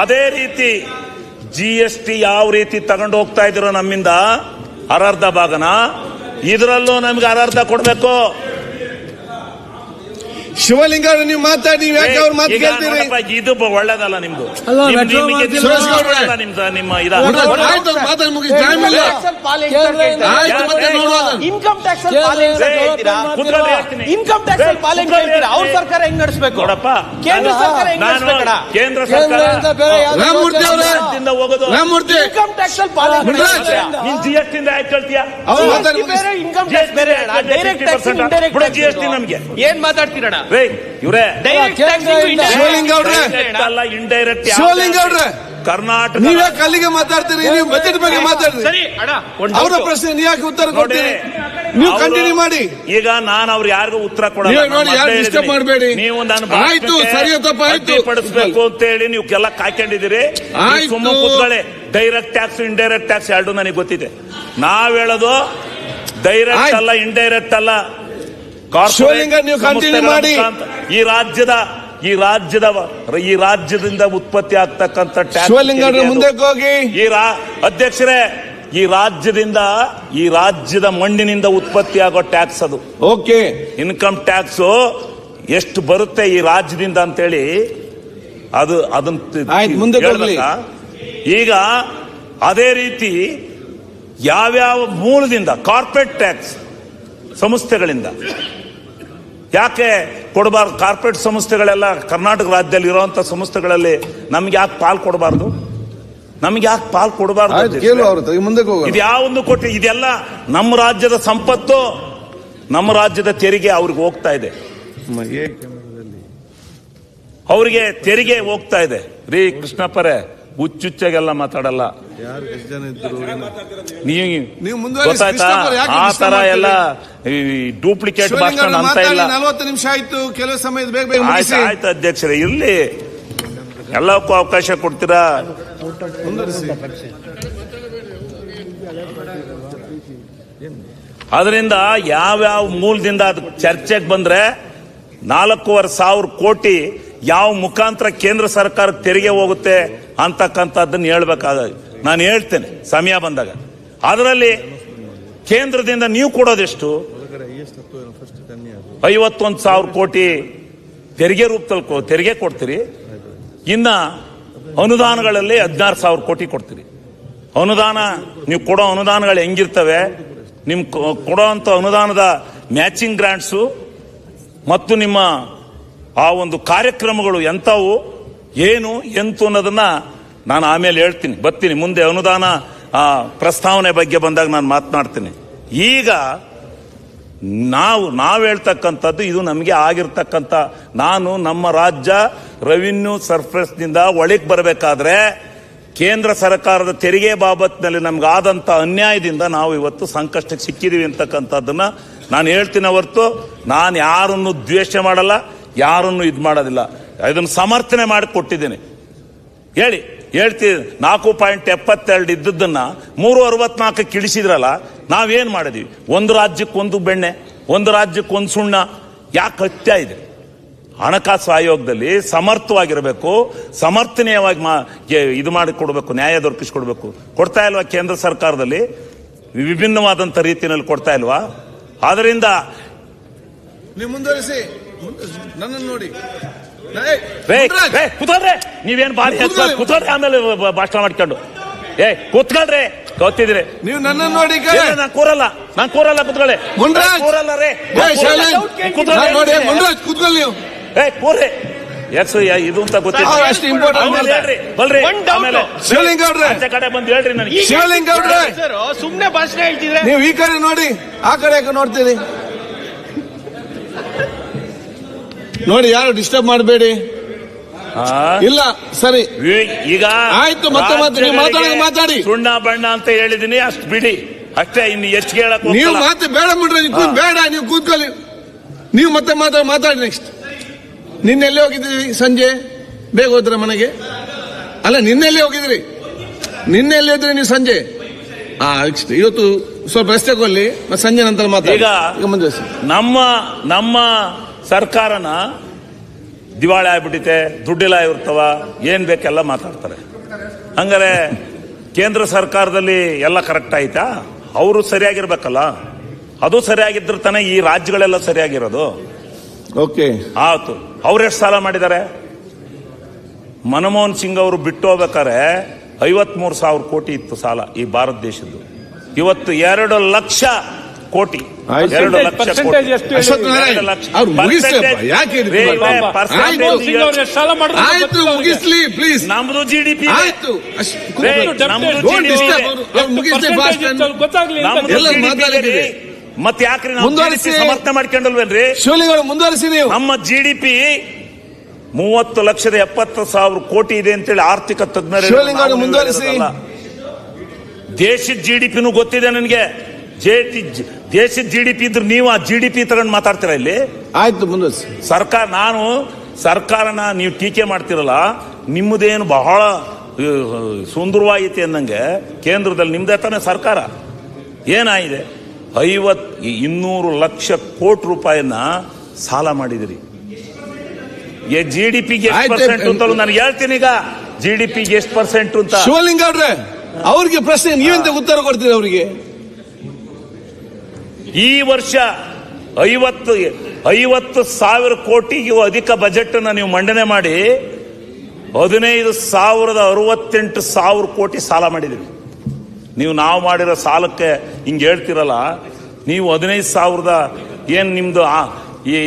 ಅದೇ ರೀತಿ G S T ಯಾವ ರೀತಿ ತಗೊಂಡು ಹೋಗ್ತಾ ಇದ್ರು ನಮ್ಮಿಂದ ಅರ್ಧ ಭಾಗನ, ಇದರಲ್ಲೂ ನಮ್ಗೆ ಅರ್ಧ ಕೊಡ್ಬೇಕು. ಶಿವಲಿಂಗ ಅವ್ರೆ, ನೀವು ಮಾತಾಡಿ ನೀವು ಯಾಕೆ ಅವ್ರ ಮಾತು ಈಗ ಕೇಳ್ತೀರಿ? ನೋಡಪ್ಪ, ಇದು ಬ- ಒಳ್ಳೇದಲ್ಲ ನಿಮ್ದು. ಅಲ್ಲ, ನಿಮ್- ಮೆಟ್ರೋ ನಿಮಗೆ ಇದು ಸುರೇಶ್ ಗೌಡ್ರೆ. ಒಳ್ಳೇದಲ್ಲ ನಿಮ್ದು ನಿಮ್ಮ ಇದ. ನೋಡ್ರಿ, ಆಯ್ತು ಅವ್ರು ಮಾತಾಡಿ ಮುಗಿಸಿ. ಟೈಮ್ ಇಲ್ಲ ಆಯ್ತು ಮತ್ತೆ ನೋಡುವ ಅದನ್ನ. ಇನ್ಕಮ್ ಟ್ಯಾಕ್ಸ್ ಅಲ್ಲಿ ಪಾಲನೆ ಕೇಂದ್ರ ಹೆಂಗ್ ಹೇಳ್ತೀರಾ? ಕೂತ್ಕೊಳ್ಳಿ ಹೇಳ್ತೀನಿ. ಇನ್ಕಮ್ ಟ್ಯಾಕ್ಸ್ ಅಲ್ಲಿ ಪಾಲನೆ ಹೆಂಗ್ ಹೇಳ್ತೀರಾ ಅವ್ರ ಸರ್ಕಾರ ಹೆಂಗ್ ನಡೆಸಬೇಕು? ನೋಡಪ್ಪ ಕೇಂದ್ರ ಸರ್ಕಾರ ಹೆಂಗ್ ನಾನು? ಕೇಂದ್ರ ಸರ್ಕಾರ ರಾಮಮೂರ್ತಿ ಅವರೇ. ಹೋಗೋದು. ರಾಮಮೂರ್ತಿ. ಇನ್ಕಮ್ ಟ್ಯಾಕ್ಸ್ ಅಲ್ಲಿ. ನೀನ್ ಜಿ ಎಸ್ ಟಿ ಯಾಕೆ ಕೇಳ್ತೀಯ? ಅವ್ರು GST ಮಾತಾಡಿ ಮುಗಿಸಿ. ಬೇರೆ ಇನ್ಕಮ್ ಟ್ಯಾಕ್ಸ್ ಬೇರೆ ಡೈರೆಕ್ಟ್ ಟ್ಯಾಕ್ಸ್ ಇಂಡೈರೆಕ್ಟ್ ಬಿಡು GST ನಮ್ಗೆ. ಏನ್ ಮಾತಾಡ್ತೀರಣ್ಣ? ಇವ್ರೇ. ಶಿವಲಿಂಗ ಅವ್ರೆ. ಅಲ್ಲ ಇಂಡೈರೆಕ್ಟ್ ಶಿವಲಿಂಗ ಅವ್ರೆ ಕರ್ನಾಟಕ ನೀವೇ ಯಾಕೆ ಅಲ್ಲಿಗೆ ಮಾತಾಡ್ತೀರಿ ನೀವು ಬಜೆಟ್ ಬಗ್ಗೆ ಮಾತಾಡ್ತೀರಿ ಅವರ. ಪ್ರಶ್ನೆ ನೀವು ಯಾಕೆ ಉತ್ತರ ನೋಡಿ ಕೊಡ್ತೀರಿ? ನೀವು ಕಂಟಿನ್ಯೂ ಮಾಡಿ. ಈಗ ನಾನು ಅವ್ರು ಯಾರಿಗೂ ಉತ್ತರ ಕೊಡಲ್ಲ ನೀವು ನಾನು ನೋಡಿ, ಯಾರು disturb ನೀವು ನಾನು ಆಯ್ತು, ಸರಿ ತಪ್ಪ ಆಯ್ತು. ಪಡಿಸ್ಬೇಕು ಅಂತ ಹೇಳಿ ನೀವು ಕೆಲ ಕಾಯ್ಕೊಂಡಿದ್ದೀರಿ. ಸುಮ್ಮನೆ ಕೂತ್ಕೊಳ್ಳಿ. ಡೈರೆಕ್ಟ್ ಟ್ಯಾಕ್ಸ್ ಇಂಡೈರೆಕ್ಟ್ ಟ್ಯಾಕ್ಸ್ ಎರಡು ನನಗೆ ಗೊತ್ತಿದೆ. ನಾವ್ ಹೇಳೋದು ಡೈರೆಕ್ಟ್. ಅಲ್ಲ ಇಂಡೈರೆಕ್ಟ್ ಅಲ್ಲ. ಶಿವಲಿಂಗ, ನೀವು continue ಸಂಸ್ಥೆಗಳ ಮಾಡಿ. ಈ ರಾಜ್ಯದ ಈ ರಾಜ್ಯದ ಈ ರಾಜ್ಯದಿಂದ ಉತ್ಪತ್ತಿ ಆಗ್ತಕ್ಕಂಥ ಶಿವಲಿಂಗ ಮುಂದೆ ಹೋಗಿ. ಈ ರಾ ಅಧ್ಯಕ್ಷರೇ ಈ ರಾಜ್ಯದಿಂದ ಈ ರಾಜ್ಯದ ಮಣ್ಣಿನಿಂದ ಉತ್ಪತ್ತಿ ಆಗೋ ಟ್ಯಾಕ್ಸ್ ಅದು. ಓಕೆ. ಇನ್ಕಮ್ ಟ್ಯಾಕ್ಸ್ ಎಷ್ಟು ಬರುತ್ತೆ ಈ ರಾಜ್ಯದಿಂದ ಅಂತೇಳಿ ಅದು ಅದನ್ನ? ಈಗ ಅದೇ ರೀತಿ ಯಾವ್ಯಾವ ಮೂಲದಿಂದ ಕಾರ್ಪೊರೇಟ್ ಟ್ಯಾಕ್ಸ್ ಸಂಸ್ಥೆಗಳಿಂದ ಯಾಕೆ ಕೊಡಬಾರ್ದು? ಕಾರ್ಪೊರೇಟ್ ಸಂಸ್ಥೆಗಳೆಲ್ಲ ಕರ್ನಾಟಕ ರಾಜ್ಯದಲ್ಲಿ ಇರುವಂತ ಸಂಸ್ಥೆಗಳಲ್ಲಿ ನಮ್ಗೆ ಯಾಕೆ ಪಾಲ್ ಕೊಡಬಾರ್ದು? ನಮ್ಗೆ ಯಾಕೆ ಪಾಲ್ ಕೊಡಬಾರ್ದು? ಇದು ಯಾವೊಂದು ಕೊಟ್ಟು ಇದೆಲ್ಲ ನಮ್ಮ ರಾಜ್ಯದ ಸಂಪತ್ತು ನಮ್ಮ ರಾಜ್ಯದ ತೆರಿಗೆ ಅವ್ರಿಗೆ ಹೋಗ್ತಾ ಇದೆ. ಅವರಿಗೆ ತೆರಿಗೆ ಹೋಗ್ತಾ ಇದೆ. ರೀ ಕೃಷ್ಣಪ್ಪರೇ ಹುಚ್ಚುಚ್ಚಾಗೆಲ್ಲ ಮಾತಾಡಲ್ಲ. ನೀವು. ಗೊತ್ತಾಯ್ತಾ? ಯಾಕೆ ಆ ತರ? ಎಲ್ಲ ಡೂಪ್ಲಿಕೇಟ್ ಭಾಷಣ ಅಂತ ಇಲ್ಲ. ನಲವತ್ತು ನಿಮಿಷ ಆಯ್ತು ಕೆಲವು ಸಮಯದ ಬೇಗ ಬೇಗ ಆಯ್ತು ಆಯ್ತು ಅಧ್ಯಕ್ಷರೇ ಇರ್ಲಿ. ಎಲ್ಲಕ್ಕೂ ಅವಕಾಶ ಕೊಡ್ತೀರಾ? ಅದರಿಂದ ಯಾವ್ಯಾವ ಮೂಲದಿಂದ ಅದು ಚರ್ಚೆಗೆ ಬಂದ್ರೆ ನಾಲ್ಕೂವರೆ ಸಾವಿರ ಕೋಟಿ ಯಾವ ಮುಖಾಂತರ ಕೇಂದ್ರ ಸರ್ಕಾರ ತೆರಿಗೆ ಹೋಗುತ್ತೆ ಅಂತಕ್ಕಂಥದ್ದನ್ನು ಹೇಳ್ಬೇಕಾದ ನಾನು ಹೇಳ್ತೇನೆ, ಸಮಯ ಬಂದಾಗ. ಅದರಲ್ಲಿ ಕೇಂದ್ರದಿಂದ ನೀವು ಕೊಡೋದೆಷ್ಟು? ಐವತ್ತೊಂದು ಸಾವಿರ ಕೋಟಿ ತೆರಿಗೆ ರೂಪದಲ್ಲಿ ತೆರಿಗೆ ಕೊಡ್ತೀರಿ. ಇನ್ನ ಅನುದಾನಗಳಲ್ಲಿ ಹದಿನಾರು ಸಾವಿರ ಕೋಟಿ ಕೊಡ್ತೀರಿ. ಅನುದಾನ, ನೀವು ಕೊಡೋ ಅನುದಾನಗಳು ಹೆಂಗಿರ್ತವೆ? ನಿಮ್ ಕೊಡೋ ಅಂತ ಅನುದಾನದ ಮ್ಯಾಚಿಂಗ್ ಗ್ರಾಂಟ್ಸು ಮತ್ತು ನಿಮ್ಮ ಆ ಒಂದು ಕಾರ್ಯಕ್ರಮಗಳು ಎಂಥವು, ಏನು, ಎಂತು ಅನ್ನೋದನ್ನ ನಾನು ಆಮೇಲೆ ಹೇಳ್ತೀನಿ. ಬರ್ತೀನಿ. ಮುಂದೆ ಅನುದಾನ ಪ್ರಸ್ತಾವನೆ ಬಗ್ಗೆ ಬಂದಾಗ ನಾನು ಮಾತನಾಡ್ತೀನಿ. ಈಗ ನಾವು ನಾವು ಹೇಳ್ತಕ್ಕಂಥದ್ದು ಇದು ನಮಗೆ ಆಗಿರ್ತಕ್ಕಂಥ, ನಾನು ನಮ್ಮ ರಾಜ್ಯ ರೆವಿನ್ಯೂ ಸರ್ಫೇಸ್ನಿಂದ ಒಳಗೆ ಬರಬೇಕಾದ್ರೆ ಕೇಂದ್ರ ಸರ್ಕಾರದ ತೆರಿಗೆ ಬಾಬತ್ನಲ್ಲಿ ನಮ್ಗೆ ಆದಂತ ಅನ್ಯಾಯದಿಂದ ನಾವು ಇವತ್ತು ಸಂಕಷ್ಟಕ್ಕೆ ಸಿಕ್ಕಿದೀವಿ ಅಂತಕ್ಕಂಥದ್ದನ್ನ ನಾನು ಹೇಳ್ತೀನಿ ಹೊರತು, ನಾನು ಯಾರನ್ನು ದ್ವೇಷ ಮಾಡಲ್ಲ. ಯಾರನ್ನು ಇದು ಮಾಡೋದಿಲ್ಲ. ಇದನ್ನು ಸಮರ್ಥನೆ ಮಾಡಿ ಕೊಟ್ಟಿದ್ದೀನಿ. ಹೇಳಿ ಹೇಳ್ತೀವಿ ನಾಲ್ಕು ಪಾಯಿಂಟ್ ಎಪ್ಪತ್ತೆರಡು ಇದ್ದದ್ದನ್ನ ಮೂರು ಅರವತ್ನಾಲ್ಕಕ್ಕೆ ಇಳಿಸಿದ್ರಲ್ಲ ನಾವೇನು ಮಾಡಿದ್ವಿ? ಒಂದು ರಾಜ್ಯಕ್ಕೆ ಒಂದು ಬೆಣ್ಣೆ, ಒಂದು ರಾಜ್ಯಕ್ಕೆ ಒಂದು ಸುಣ್ಣ. ಯಾಕೆ ಹತ್ಯ ಇದೆ? ಹಣಕಾಸು ಆಯೋಗದಲ್ಲಿ ಸಮರ್ಥವಾಗಿರಬೇಕು, ಸಮರ್ಥನೀಯವಾಗಿ ಮಾ ಇದು ಮಾಡಿ ಕೊಡಬೇಕು, ನ್ಯಾಯ ದೊರಕಿಸಿಕೊಡ್ಬೇಕು. ಕೊಡ್ತಾ ಇಲ್ವಾ ಕೇಂದ್ರ ಸರ್ಕಾರದಲ್ಲಿ? ವಿಭಿನ್ನವಾದಂಥ ರೀತಿಯಲ್ಲಿ ಕೊಡ್ತಾ ಇಲ್ವಾ? ಆದ್ದರಿಂದ ಮುಂದುವರಿಸಿ. ನನ್ನನ್ನು ನೋಡಿ. ಏ, ರೇ ಮುನ್ರಾಜ್, ರೇ ಕೂತ್ಕೊಳ್ರಿ ನೀವೇನ್ ಬಾರಿ ಕುತ್ಕೊಂಡ್ರೆ ಆಮೇಲೆ ಭಾಷಣ ಮಾಡ್ಕೊಂಡು. ಏ ಕೂತ್ಕೊಳ್ರಿ ಗೊತ್ತಿದ್ರಿ ನೀವು ನನ್ನ ನೋಡಿ ನಾನ್ ಕೂರಲ್ಲ ನಾನ್ ಕೂರಲ್ಲ ಕೂತ್ಕೊಳ್ಳಿ ಕೂರಲ್ಲ ರೇ. ಕೂತ್ಕೊಳ್ಳಿ. ನೀವು. ಏ ಕೂರ್ರಿ ಎಸ್ ಇದು ಅಂತ ಗೊತ್ತಿಲ್ಲ. ಅಷ್ಟು ಆಮೇಲೆ ಹೇಳ್ರಿ ಬಲ್ರಿ ಆಮೇಲೆ. ಶಿವಲಿಂಗ ಅವ್ರೆ ಕಡೆ ಬಂದು ಹೇಳ್ರಿ ನನಗೆ. ಶಿವಲಿಂಗ ಅವ್ರೆ ಸುಮ್ನೆ ಭಾಷಣ ಹೇಳ್ತಿದ್ರೆ. ನೀವು ಈ ಕಡೆ ನೋಡಿ ಆ ಕಡೆ ನೋಡ್ತೀನಿ? ನೋಡ್ತೀರಿ ನೋಡಿ ಯಾರು ಡಿಸ್ಟರ್ಬ್ ಮಾಡಬೇಡಿ? ಇಲ್ಲ ಸರಿ. ಈಗ ಆಯ್ತು, ಮತ್ತೆ ರಾಜ್ಯಗಳಿಗೆ ಮಾತಾಡಿ. ಸುಣ್ಣ ಬಣ್ಣ ಅಂತ ಹೇಳಿದೀನಿ ಅಷ್ಟು ಬಿಡಿ. ಅಷ್ಟೇ ಇನ್ನು ಎಷ್ಟು ಹೇಳಕ್ ನೀವು. ಮಾತು ಬೇಡ ಮಾಡ್ರಿ ನೀವು ಬೇಡ ನೀವು ಕೂತ್ಕೊಳ್ಳಿ. ನೀವು ಮತ್ತೆ ಮಾತಾಡಿ ಮಾತಾಡಿ ನೆಕ್ಸ್ಟ್ ನಿನ್ನೆ ಎಲ್ಲಿ ಹೋಗಿದ್ರಿ ಸಂಜೆ? ಬೇಗ ಹೋದ್ರ ಮನೆಗೆ? ಅಲ್ಲ ನಿನ್ನೆ ಎಲ್ಲಿ ಹೋಗಿದ್ರಿ? ನಿನ್ನೆ ಎಲ್ಲಿ ಹೋದ್ರಿ ನೀವು ಸಂಜೆ? ಆ ಅಷ್ಟೇ ಇವತ್ತು ಸ್ವಲ್ಪ ಮತ್ತೆ ಸಂಜೆ ನಂತರ ಮಾತಾಡಿ. ಈಗ- ನಮ್ಮ ನಮ್ಮ ಸರ್ಕಾರನ ದಿವಾಳಿ ಆಗ್ಬಿಟ್ಟಿತೆ ದುಡ್ಡಿಲ್ಲ ಇರ್ತವ ಏನ್ ಬೇಕೆಲ್ಲ ಮಾತಾಡ್ತಾರೆ. ಹಂಗಾರೆ ಕೇಂದ್ರ ಸರ್ಕಾರದಲ್ಲಿ ಎಲ್ಲ ಕರೆಕ್ಟ್ ಆಯ್ತಾ? ಅವರು ಸರಿಯಾಗಿರ್ಬೇಕಲ್ಲ? ಅದು ಸರಿಯಾಗಿದ್ರೆ ತಾನೇ ಈ ರಾಜ್ಯಗಳೆಲ್ಲ ಸರಿಯಾಗಿರೋದು. ಓಕೆ ಆಯ್ತು ಅವ್ರೆಷ್ಟು ಸಾಲ ಮಾಡಿದ್ದಾರೆ ಮನಮೋಹನ್ ಸಿಂಗ್ ಅವರು ಬಿಟ್ಟು ಹೋಗ್ಬೇಕಾರೆ ಐವತ್ಮೂರು ಸಾವಿರ ಕೋಟಿ ಇತ್ತು ಸಾಲ ಈ ಭಾರತ ದೇಶದ್ದು. ಇವತ್ತು ಎರಡು ಲಕ್ಷ ಕೋಟಿ. ಎರಡು ಲಕ್ಷ. ಮುಗಿಸ್ಲಿ ಪ್ಲೀಸ್ ನಮ್ದು ಜಿಡಿಪಿ ಡಿ ಪಿ ಆಯ್ತು. ಮತ್ತೆ ಯಾಕ್ರಿ ನಾವು ಮುಂದುವರಿಸಿ. ಸಮರ್ಥನೆ ಮಾಡ್ಕೊಂಡಲ್ವೇನ್ರಿ? ಶಿವಲಿಂಗ ಅವರು ಮುಂದುವರಿಸಿ ನೀವು. ನಮ್ಮ ಜಿ ಡಿ ಪಿ ಮೂವತ್ತು ಲಕ್ಷದ ಎಪ್ಪತ್ತು ಸಾವಿರ ಕೋಟಿ ಇದೆ ಅಂತೇಳಿ ಆರ್ಥಿಕ ತಜ್ಞರು ಮುಂದುವರಿಸಿ. ದೇಶದ ಜಿ ಡಿ ಪಿನೂ ಗೊತ್ತಿದೆ ನನಗೆ. ಜೆ- ದೇಶದ ಜಿ ಡಿ ಪಿ ಇದ್ರೆ ನೀವು ಆ ಜಿ ಡಿ ಪಿ ತಗೊಂಡು ಮಾತಾಡ್ತೀರಾ ಇಲ್ಲಿ? ಆಯ್ತು ಮುಂದೆ ಸರ್ಕಾರ ನಾನು ಸರ್ಕಾರನ ನೀವು ಟೀಕೆ ಮಾಡ್ತಿರಲ್ಲ ನಿಮ್ಮದೇನು ಬಹಳ ಸುಂದರವಾಗೈತೆ ಅನ್ನಂಗೆ ಕೇಂದ್ರದಲ್ಲಿ ನಿಮ್ದೇ ತಾನೇ ಸರ್ಕಾರ. ಏನಾಗಿದೆ? ಐವತ್ ಇನ್ನೂರು ಲಕ್ಷ ಕೋಟಿ ರೂಪಾಯಿನ ಸಾಲ ಮಾಡಿದಿರಿ. ಜಿ ಡಿ ಪಿಗೆ ಎಷ್ಟು. ಪರ್ಸೆಂಟ್ ಅಂತ ನಾನು ಹೇಳ್ತೀನಿ ಈಗ. ಜಿ ಡಿ ಪಿಗೆ ಎಷ್ಟು ಪರ್ಸೆಂಟ್ ಅಂತ? ಶಿವಲಿಂಗ ಅವ್ರೆ ಅವ್ರಿಗೆ ಪ್ರಶ್ನೆ ನೀವೆಂತ ಉತ್ತರ ಕೊಡ್ತೀರಿ ಅವರಿಗೆ? ಈ ವರ್ಷ ಐವತ್ತು ಐವತ್ತು ಸಾವಿರ ಕೋಟಿಗೂ ಅಧಿಕ ಬಜೆಟ್ ಅನ್ನ ನೀವು ಮಂಡನೆ ಮಾಡಿ ಹದಿನೈದು ಸಾವಿರದ ಅರವತ್ತೆಂಟು ಸಾವಿರ ಕೋಟಿ ಸಾಲ ಮಾಡಿದ್ದೀವಿ ನೀವು ನಾವು ಮಾಡಿರೋ ಸಾಲಕ್ಕೆ ಹಿಂಗೆ ಹೇಳ್ತಿರಲ್ಲ ನೀವು ಹದಿನೈದು ಸಾವಿರದ ಏನು ನಿಮ್ದು ಈ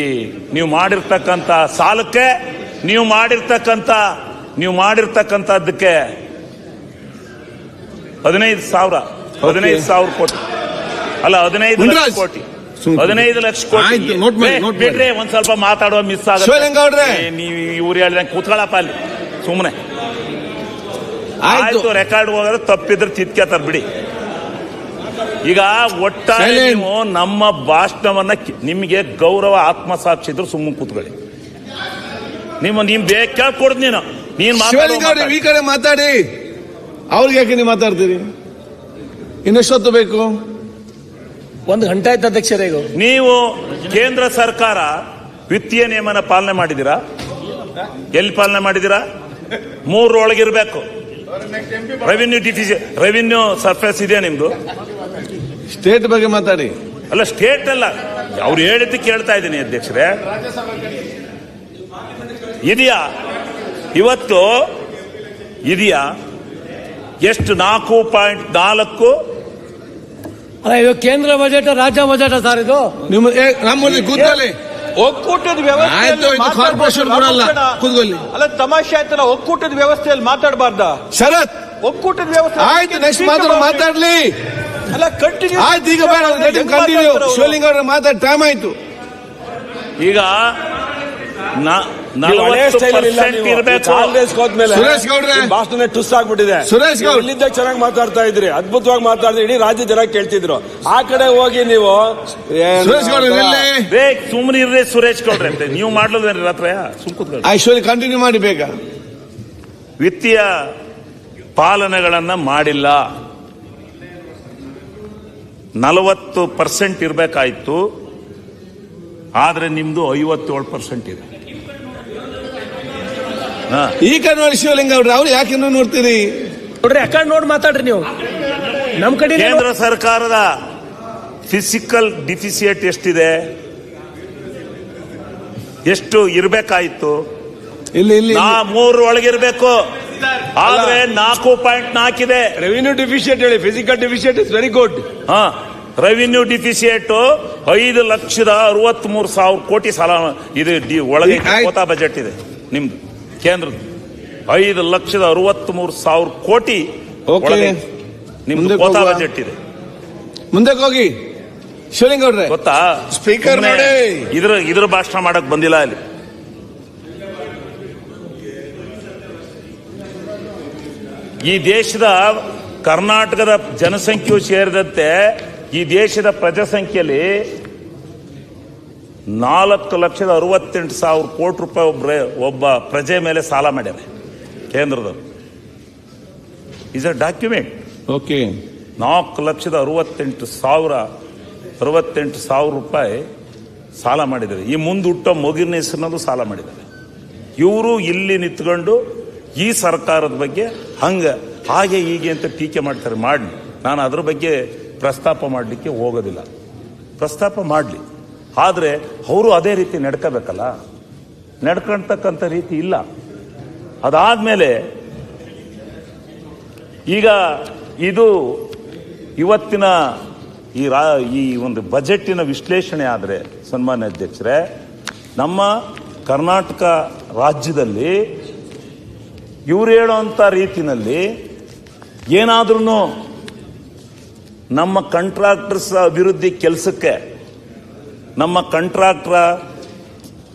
ನೀವು ಮಾಡಿರ್ತಕ್ಕಂಥ ಸಾಲಕ್ಕೆ ನೀವು ಮಾಡಿರ್ತಕ್ಕಂಥ ನೀವು ಮಾಡಿರ್ತಕ್ಕಂಥದ್ದಕ್ಕೆ ಹದಿನೈದು ಸಾವಿರ ಹದಿನೈದು ಸಾವಿರ ಕೋಟಿ. ಅಲ್ಲ ಹದಿನೈದು ಲಕ್ಷ. ಕೋಟಿ. ಹದಿನೈದು ಲಕ್ಷ ಕೋಟಿ. ಬಿಡ್ರಿ ಒಂದ್ ಸ್ವಲ್ಪ ಮಾತಾಡುವ ಮಿಸ್. ಆಗುತ್ತೆ. ನೀವು ಇವ್ರು ಹೇಳಿದಂಗೆ ಕೂತ್ಕೊಳ್ಳಪ್ಪ ಅಲ್ಲಿ. ಸುಮ್ಮನೆ ಆಯ್ತು. ರೆಕಾರ್ಡ್ ಹೋಗೋದ್ರೆ ತಪ್ಪಿದ್ರೆ ತಿತ್ಕೇತಾರ ಬಿಡಿ. ಈಗ ಒಟ್ಟಾರೆ ನೀವು ನಮ್ಮ ಭಾಷಣವನ್ನ ನಿಮಗೆ ಗೌರವ ಆತ್ಮಸಾಕ್ಷಿ ಇದ್ರು ಸುಮ್ಮನೆ ಕೂತ್ಕೊಳ್ಳಿ. ನಿಮ್ಮ ನಿಮ್ ಬೇಕಾ ಕೊಡ್ದು ನೀನು. ನೀನ್ ಈ ಕಡೆ ಮಾತಾಡಿ. ಅವ್ರಿಗೆ ಯಾಕೆ ನೀವು ಮಾತಾಡ್ತೀರಿ? ಇನ್ನೆಷ್ಟೊತ್ತು ಬೇಕು? ಒಂದು ಗಂಟೆ ಆಯ್ತು ಅಧ್ಯಕ್ಷರೇ ನೀವು ಕೇಂದ್ರ ಸರ್ಕಾರ ವಿತ್ತೀಯ ನಿಯಮನ ಪಾಲನೆ ಮಾಡಿದಿರಾ ಎಲ್ಲಿ ಪಾಲನೆ ಮಾಡಿದಿರಾ ಮೂರು ಒಳಗಿರಬೇಕು. ರೆವಿನ್ಯೂ ಡಿಫಿಸಿ ರೆವಿನ್ಯೂ ಸರ್ಫೇಸ್ ಇದೆಯಾ ನಿಮ್ದು? ಸ್ಟೇಟ್ ಬಗ್ಗೆ ಮಾತಾಡಿ. ಅಲ್ಲ ಸ್ಟೇಟ್ ಅಲ್ಲ. ಅವ್ರು ಹೇಳಿದ್ದು ಕೇಳ್ತಾ ಇದ್ದೀನಿ ಅಧ್ಯಕ್ಷರೇ. ಇದೆಯಾ? ಇವತ್ತು ಇದೆಯಾ? ಎಷ್ಟು ನಾಲ್ಕು ಪಾಯಿಂಟ್ ನಾಲ್ಕು ಅಲ್ಲ ಇದು ಕೇಂದ್ರ ಬಜೆಟ್ ರಾಜ್ಯ ಬಜೆಟ್ ಸರ್ ಇದು? ನಿಮ್ಮ ಏ, ನಮ್ಮಲ್ಲಿ ಕೂತಲ್ಲಿ ಒಕ್ಕೂಟದ ವ್ಯವಸ್ಥೆಯಲ್ಲಿ ಆಯ್ತು, ಇದು ಕಾರ್ಪೊರೇಷನ್ ಕೂಡ ಅಲ್ಲ. ರಾಮಕೃಷ್ಣ. ಕೂತ್ಕೊಳ್ಳಿ. ಅಲ್ಲ ತಮಾಷೆ ಆಯ್ತಲ್ಲ ಒಕ್ಕೂಟದ ವ್ಯವಸ್ಥೆಯಲ್ಲಿ ಮಾತಾಡಬಾರ್ದ? ಶರತ್! ಒಕ್ಕೂಟದ ವ್ಯವಸ್ಥೆ ಆಯ್ತು ನೆಕ್ಸ್ಟ್ ಮಾತಾಡೋ ಮಾತಾಡ್ಲಿ. ಅಲ್ಲ ಕಂಟಿನ್ಯೂ ಆಯ್ತು ಈಗ ಬೇಡ ಕಂಟಿನ್ಯೂ ಶಿವಲಿಂಗ ಅವ್ರ ಮಾತಾಡ್ ಟೈಮ್ ಆಯ್ತು. ಈಗ ಇರಬೇಕು ಕಾಂಗ್ರೆಸ್ ಭಾಷಣ ಟುಸ್ ಆಗ್ಬಿಟ್ಟಿದೆ. ಸುರೇಶ್ ಗೌಡ್. ಇಲ್ಲಿದ್ದ ಚೆನ್ನಾಗಿ ಮಾತಾಡ್ತಾ ಇದ್ರಿ ಅದ್ಭುತವಾಗಿ ಮಾತಾಡಿದ್ರೆ ಇಡೀ ರಾಜ್ಯ ಜನ ಕೇಳ್ತಿದ್ರು. ಆ ಕಡೆ ಹೋಗಿ ನೀವು ಸುಮ್ಮನೆ ಇರ್ರಿ ಸುರೇಶ್ ಗೌಡ್ರೆ. ಅಂತ ನೀವು ಮಾಡ್ಲೋದ್ರಿ ರಾತ್ರ? ಸುಮ್ ಐಶ್ವರ್ಯ ಕಂಟಿನ್ಯೂ ಮಾಡಿ ಬೇಗ. ವಿತ್ತೀಯ ಪಾಲನೆಗಳನ್ನ ಮಾಡಿಲ್ಲ. ನಲವತ್ತು ಪರ್ಸೆಂಟ್ ಇರಬೇಕಾಯ್ತು. ಆದ್ರೆ ನಿಮ್ದು ಐವತ್ತೇಳು ಪರ್ಸೆಂಟ್ ಇದೆ. ಈ ಕಡೆ ನೋಡಿ ಶಿವಲಿಂಗ ಅವ್ರಿ ಅವ್ರು ಯಾಕೆ ಇನ್ನೂ ನೋಡ್ತೀರಿ ನೋಡ್ರಿ ಆ ಕಡೆ ನೋಡಿ ಮಾತಾಡ್ರಿ ನೀವು. ನಮ್ ಕಡೆ ಕೇಂದ್ರ ಸರ್ಕಾರದ ಫಿಸಿಕಲ್ ಡಿಫಿಸಿಯೇಟ್ ಎಷ್ಟಿದೆ? ಎಷ್ಟು ಇರಬೇಕಾಯಿತು? ಇಲ್ಲಿ ಇಲ್ಲಿ ನಾ ಮೂರು ಒಳಗಿರ್ಬೇಕು. ಆದ್ರೆ ನಾಲ್ಕು ಪಾಯಿಂಟ್ ನಾಲ್ಕಿದೆ ರೆವಿನ್ಯೂ ಡಿಫಿಷಿಯೇಟ್ ಹೇಳಿ fiscal deficit is very good ಹಾ ರೆವಿನ್ಯೂ ಡಿಫಿಸಿಯೇಟ್ ಐದು ಲಕ್ಷದ ಅರವತ್ತ್ ಮೂರು ಸಾವಿರ ಕೋಟಿ ಸಾಲ ಇದು ಡಿ ಒಳಗೆ ಬಜೆಟ್ ಇದೆ. ನಿಮ್ದು. ಕೇಂದ್ರದ ಐದು ಲಕ್ಷದ ಅರವತ್ತ್ ಮೂರು ಸಾವಿರ ಕೋಟಿ ನಿಮ್ದು ಕೋತಾ ಬಜೆಟ್ ಇದೆ. ಮುಂದಕ್ಕೆ ಹೋಗಿ. ಶಿವಲಿಂಗೌಡ್ರೆ ಗೊತ್ತಾ? ಸ್ಪೀಕರ್ ನೋಡಿ. ಇದ್ರ ಇದ್ರ ಭಾಷಣ ಮಾಡಕ್ ಬಂದಿಲ್ಲ ಅಲ್ಲಿ. ಈ ದೇಶದ ಕರ್ನಾಟಕದ ಜನಸಂಖ್ಯೆಯು ಸೇರಿದಂತೆ ಈ ದೇಶದ ಪ್ರಜಾಸಂಖ್ಯೆಯಲ್ಲಿ ನಾಲ್ಕು ಲಕ್ಷದ ಅರವತ್ತೆಂಟು ಸಾವಿರ ಕೋಟಿ ರೂಪಾಯಿ ಒಬ್ಬ ಒಬ್ಬ ಪ್ರಜೆ ಮೇಲೆ ಸಾಲ ಮಾಡ್ಯಾರೆ ಕೇಂದ್ರದವರು. ಇಸ್ ಅ ಡಾಕ್ಯುಮೆಂಟ್ ಓಕೆ ನಾಲ್ಕು ಲಕ್ಷದ ಅರವತ್ತೆಂಟು ಸಾವಿರ ಅರವತ್ತೆಂಟು ಸಾವಿರ ರೂಪಾಯಿ ಸಾಲ ಮಾಡಿದ್ದಾರೆ. ಈ ಮುಂದೆ ಹುಟ್ಟ ಮಗುವಿನ ಹೆಸರಿನಲ್ಲೂ ಸಾಲ ಮಾಡಿದ್ದಾರೆ. ಇವರು ಇಲ್ಲಿ ನಿಂತ್ಕೊಂಡು ಈ ಸರ್ಕಾರದ ಬಗ್ಗೆ ಹಂಗೆ ಹಾಗೆ ಹೀಗೆ ಅಂತ ಟೀಕೆ ಮಾಡ್ತಾರೆ. ಮಾಡಲಿ. ನಾನು ಅದ್ರ ಬಗ್ಗೆ ಪ್ರಸ್ತಾಪ ಮಾಡಲಿಕ್ಕೆ ಹೋಗೋದಿಲ್ಲ. ಪ್ರಸ್ತಾಪ ಮಾಡಲಿ. ಆದರೆ ಅವರು ಅದೇ ರೀತಿ ನಡ್ಕೋಬೇಕಲ್ಲ? ನಡ್ಕೊಳ್ತಕ್ಕಂಥ ರೀತಿ ಇಲ್ಲ. ಅದಾದಮೇಲೆ ಈಗ ಇದು ಇವತ್ತಿನ ಈ ರಾ, ಈ ಒಂದು ಬಜೆಟ್ಟಿನ ವಿಶ್ಲೇಷಣೆ ಆದರೆ ಸನ್ಮಾನ್ಯ ಅಧ್ಯಕ್ಷರೇ, ನಮ್ಮ ಕರ್ನಾಟಕ ರಾಜ್ಯದಲ್ಲಿ ಇವ್ರು ಹೇಳೋಂಥ ರೀತಿನಲ್ಲಿ ಏನಾದ್ರೂ ನಮ್ಮ ಕಂಟ್ರಾಕ್ಟರ್ಸ್ ಅಭಿವೃದ್ಧಿ ಕೆಲಸಕ್ಕೆ ನಮ್ಮ ಕಾಂಟ್ರಾಕ್ಟ್ರ